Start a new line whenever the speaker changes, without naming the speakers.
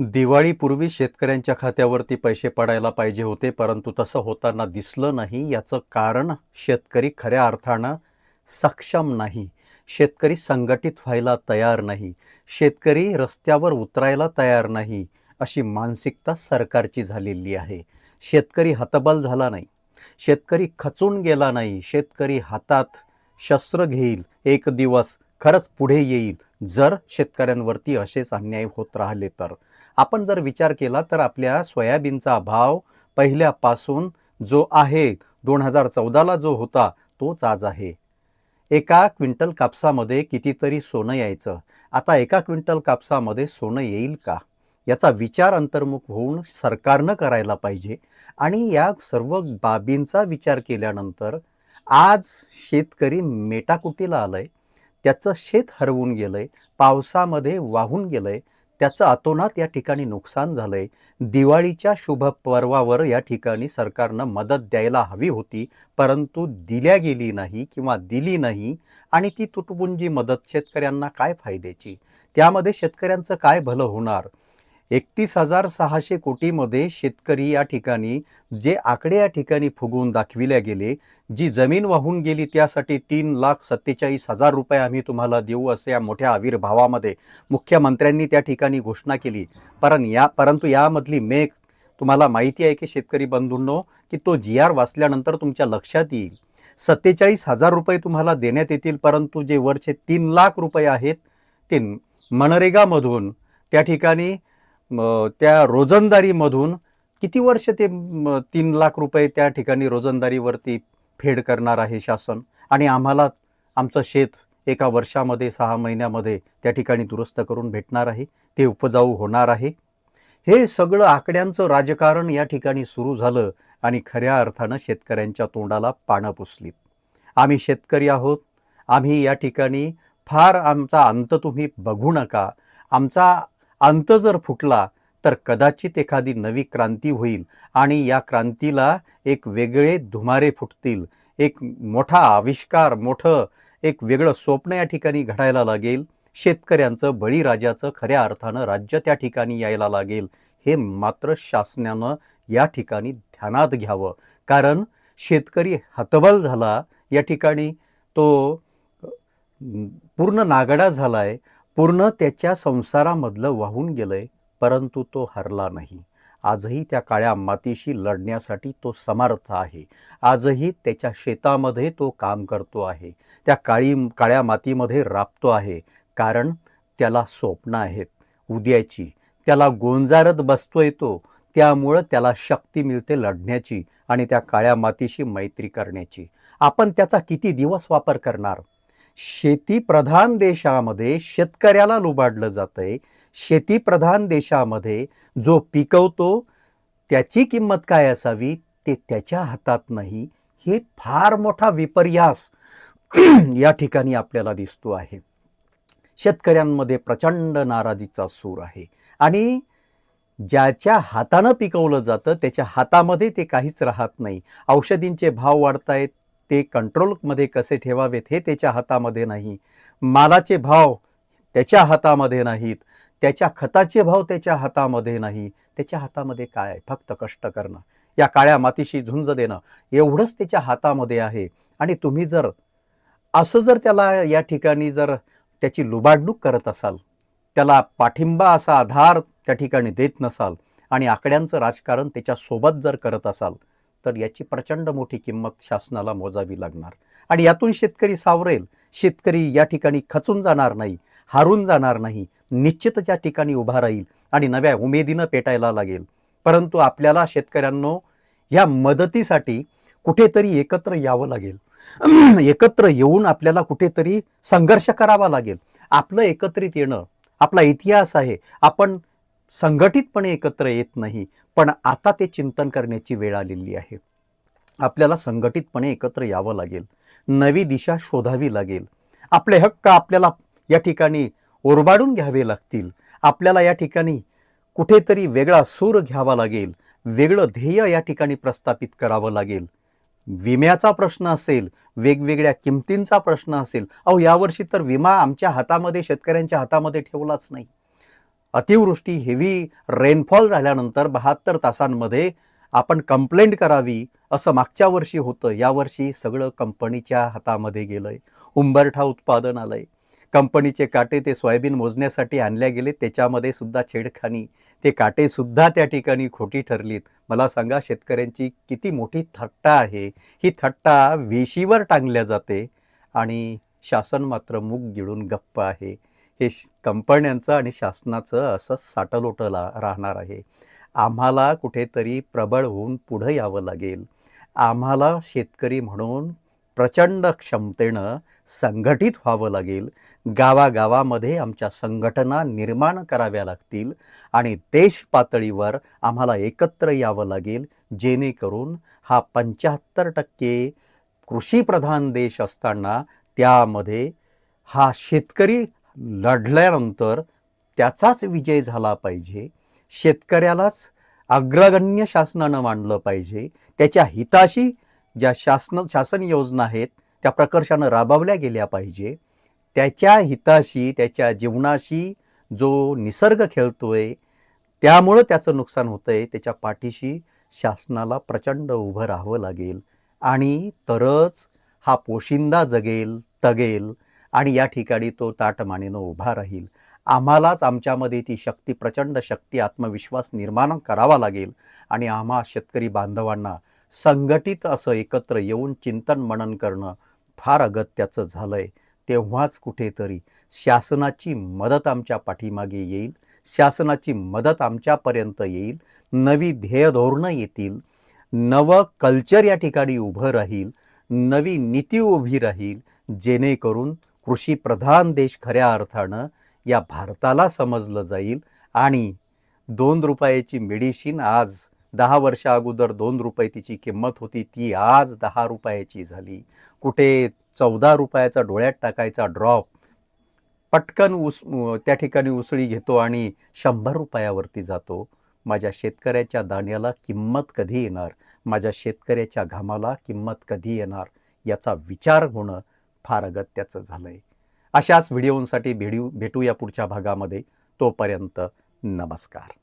दिवाळीपूर्वी शेतकऱ्यांच्या खात्यावरती पैसे पडायला पाहिजे होते परंतु तसं होताना दिसलं नाही. याचं कारण शेतकरी खऱ्या अर्थानं सक्षम नाही. शेतकरी संघटित व्हायला तयार नाही. शेतकरी रस्त्यावर उतरायला तयार नाही अशी मानसिकता सरकारची झालेली आहे. शेतकरी हतबल झाला नाही. शेतकरी खचून गेला नाही. शेतकरी हातात शस्त्र घेईल. एक दिवस खरंच पुढे येईल. जर शेतकऱ्यांवरती असेच अन्याय होत राहिले तर. आपण जर विचार केला तर आपल्या सोयाबीनचा भाव पहिल्यापासून जो आहे दोन हजार चौदाला जो होता तोच आज आहे. एका क्विंटल कापसामध्ये कितीतरी सोनं यायचं. आता एका क्विंटल कापसामध्ये सोनं येईल का? याचा विचार अंतर्मुख होऊन सरकारनं करायला पाहिजे. आणि या सर्व बाबींचा विचार केल्यानंतर आज शेतकरी मेटाकुटीला आलं आहे त्याचं शेत हरवून गेलं आहे पावसामध्ये वाहून गेलं आहे त्याचं अतोनात या ठिकाणी नुकसान झालंय. दिवाळीच्या शुभ पर्वावर या ठिकाणी सरकारनं मदत द्यायला हवी होती परंतु दिल्या गेली नाही किंवा दिली नाही आणि ती तुटपुंजी मदत शेतकऱ्यांना काय फायद्याची? त्यामध्ये शेतकऱ्यांचं काय भलं होणार? एकतीस हजार सहाशे कोटीमध्ये शेतकरी या ठिकाणी जे आकडे या ठिकाणी फुगवून दाखविल्या गेले जी जमीन वाहून गेली त्यासाठी तीन लाख सत्तेचाळीस हजार रुपये आम्ही तुम्हाला देऊ असे या मोठ्या आविर्भावामध्ये मुख्यमंत्र्यांनी त्या ठिकाणी घोषणा केली. परं या परंतु यामधली मेघ तुम्हाला माहिती आहे की शेतकरी बंधूंनो की तो जी आर वाचल्यानंतर तुमच्या लक्षात येईल. सत्तेचाळीस हजार रुपये तुम्हाला देण्यात येतील परंतु जे वरचे तीन लाख रुपये आहेत ते मनरेगामधून त्या ठिकाणी त्या रोजंदारीमधून किती वर्ष ते तीन लाख रुपये त्या ठिकाणी रोजंदारीवरती फेड करणार आहे शासन? आणि आम्हाला आमचं शेत एका वर्षामध्ये सहा महिन्यामध्ये त्या ठिकाणी दुरुस्त करून भेटणार आहे ते उपजाऊ होणार आहे. हे सगळं आकड्यांचं राजकारण या ठिकाणी सुरू झालं आणि खऱ्या अर्थानं शेतकऱ्यांच्या तोंडाला पानं पुसलीत. आम्ही शेतकरी आहोत. आम्ही या ठिकाणी फार आमचा अंत तुम्ही बघू नका. आमचा अंत जर फुटला तर कदाचित एखादी नवी क्रांती होईल आणि या क्रांतीला एक वेगळे धुमारे फुटतील. एक मोठा आविष्कार मोठं एक वेगळं स्वप्न या ठिकाणी घडायला लागेल. शेतकऱ्यांचं बळीराजाचं खऱ्या अर्थानं राज्य त्या ठिकाणी यायला लागेल. हे मात्र शासनानं या ठिकाणी ध्यानात घ्यावं. कारण शेतकरी हतबल झाला या ठिकाणी. तो पूर्ण नागडा झाला आहे पूर्ण त्याच्या संसारामधलं वाहून गेलंय परंतु तो हरला नाही. आजही त्या काळ्या मातीशी लढण्यासाठी तो समर्थ आहे. आजही त्याच्या शेतामध्ये तो काम करतो आहे. त्या काळी काळ्या मातीमध्ये राबतो आहे. कारण त्याला स्वप्न आहेत. उद्याची त्याला गोंजारत बसतोय तो. त्यामुळं त्याला शक्ती मिळते लढण्याची आणि त्या काळ्या मातीशी मैत्री करण्याची. आपण त्याचा किती दिवस वापर करणार? शेतीप्रधान देशामध्ये शेतकऱ्याला लुबाडलं जातंय. शेतीप्रधान देशामध्ये जो पिकवतो त्याची किंमत काय असावी? ते त्याच्या हातात नाही. हे फार मोठा विपर्यास या ठिकाणी आपल्याला दिसतो आहे. शेतकऱ्यांमध्ये प्रचंड नाराजीचा सूर आहे. आणि ज्याच्या हातानं पिकवलं जातं त्याच्या हातामध्ये ते काहीच राहत नाही. औषधींचे भाव वाढत आहेत ते कंट्रोलमध्ये कसे ठेवावेत हे त्याच्या हातामध्ये नाही. मालाचे भाव त्याच्या हातामध्ये नाहीत. त्याच्या खताचे भाव त्याच्या हातामध्ये नाही. त्याच्या हातामध्ये काय? आहे फक्त कष्ट करणं. या काळ्या मातीशी झुंज देणं एवढंच त्याच्या हातामध्ये आहे. आणि तुम्ही जर असं जर त्याला या ठिकाणी जर त्याची लुबाडणूक करत असाल त्याला पाठिंबा असा आधार त्या ठिकाणी देत नसाल आणि आकड्यांचं राजकारण त्याच्यासोबत जर करत असाल तर याची प्रचंड मोठी किंमत शासनाला मोजावी लागणार. आणि यातून शेतकरी सावरेल. शेतकरी या ठिकाणी खचून जाणार नाही हारून जाणार नाही. निश्चितच या ठिकाणी उभा राहील आणि नव्या उमेदीनं पेटायला लागेल. परंतु आपल्याला शेतकऱ्यांनो या मदतीसाठी कुठेतरी एकत्र यावं लागेल. एकत्र येऊन आपल्याला कुठेतरी संघर्ष करावा लागेल. आपलं एकत्रित येणं आपला इतिहास आहे. आपण संघटितपणे एकत्र येत नाही पण आता ते चिंतन करण्याची वेळ आलेली आहे. आपल्याला संघटितपणे एकत्र यावं लागेल. नवी दिशा शोधावी लागेल. आपले हक्क आपल्याला या ठिकाणी ओरबाडून घ्यावे लागतील. आपल्याला या ठिकाणी कुठेतरी वेगळा सूर घ्यावा लागेल. वेगळं ध्येय या ठिकाणी प्रस्थापित करावं लागेल. विम्याचा प्रश्न असेल वेगवेगळ्या किमतींचा प्रश्न असेल अहो यावर्षी तर विमा आमच्या हातामध्ये शेतकऱ्यांच्या हातामध्ये ठेवलाच नाही. अतिवृष्टी हेवी रेनफॉल झाल्यानंतर बहात्तर तासांमध्ये आपण कंप्लेंट करावी असं मागच्या वर्षी होतं. यावर्षी सगळं कंपनीच्या हातामध्ये गेलंय. उंबरठा उत्पादन आलंय. कंपनीचे काटे ते सोयाबीन मोजण्यासाठी आणल्या गेले त्याच्यामध्ये सुद्धा छेडखानी. ते काटे सुद्धा त्या ठिकाणी खोटी ठरलीत. मला सांगा शेतकऱ्यांची किती मोठी थट्टा आहे. ही थट्टा वेशीवर टांगल्या जाते आणि शासन मात्र मूग गिळून गप्प आहे. हे श- कंपन्यांचं आणि शासनाचं असं साटलोटं ला राहणार आहे. आम्हाला कुठेतरी प्रबळ होऊन पुढं यावं लागेल. आम्हाला शेतकरी म्हणून प्रचंड क्षमतेनं संघटित व्हावं लागेल. गावागावामध्ये आमच्या संघटना निर्माण कराव्या लागतील आणि देश पातळीवर आम्हाला एकत्र यावं लागेल. जेणेकरून हा पंच्याहत्तर टक्के कृषीप्रधान देश असताना त्यामध्ये हा शेतकरी लढल्यानंतर त्याचाच विजय झाला पाहिजे. शेतकऱ्यालाच अग्रगण्य शासनानं मांडलं पाहिजे. त्याच्या हिताशी ज्या शासन शासन योजना आहेत त्या प्रकर्षानं राबवल्या गेल्या पाहिजे. त्याच्या हिताशी त्याच्या जीवनाशी जो निसर्ग खेळतोय त्यामुळं त्याचं नुकसान होतं आहे त्याच्या पाठीशी शासनाला प्रचंड उभं राहावं लागेल. आणि तरच हा पोशिंदा जगेल तगेल. आणि या ठिकाणी तो ताटमानेनं उभा राहील. आम्हालाच आमच्यामध्ये ती शक्ती प्रचंड शक्ती आत्मविश्वास निर्माण करावा लागेल. आणि आम्हा शेतकरी बांधवांना संघटित असं एकत्र येऊन चिंतन मनन करणं फार अगत्याचं झालं आहे तेव्हाच कुठेतरी शासनाची मदत आमच्या पाठीमागे येईल. शासनाची मदत आमच्यापर्यंत येईल. नवी ध्येय धोरणं येतील. नवं कल्चर या ठिकाणी उभं राहील. नवी नीती उभी राहील. जेणेकरून कृषीप्रधान देश खऱ्या अर्थानं या भारताला समजलं जाईल. आणि दोन रुपयाची मेडिसिन आज दहा वर्षा अगोदर दोन रुपये तिची किंमत होती ती आज दहा रुपयाची झाली. कुठे चौदा रुपयाचा डोळ्यात टाकायचा ड्रॉप पटकन उस त्या ठिकाणी उसळी घेतो आणि शंभर रुपयावरती जातो. माझ्या शेतकऱ्याच्या दाण्याला किंमत कधी येणार? माझ्या शेतकऱ्याच्या घामाला किंमत कधी येणार? याचा विचार होणं फार अगत्याचं झालं आहे अशाच व्हिडिओंसाठी भेटू भेटूया पुढच्या भागामध्ये. तोपर्यंत नमस्कार.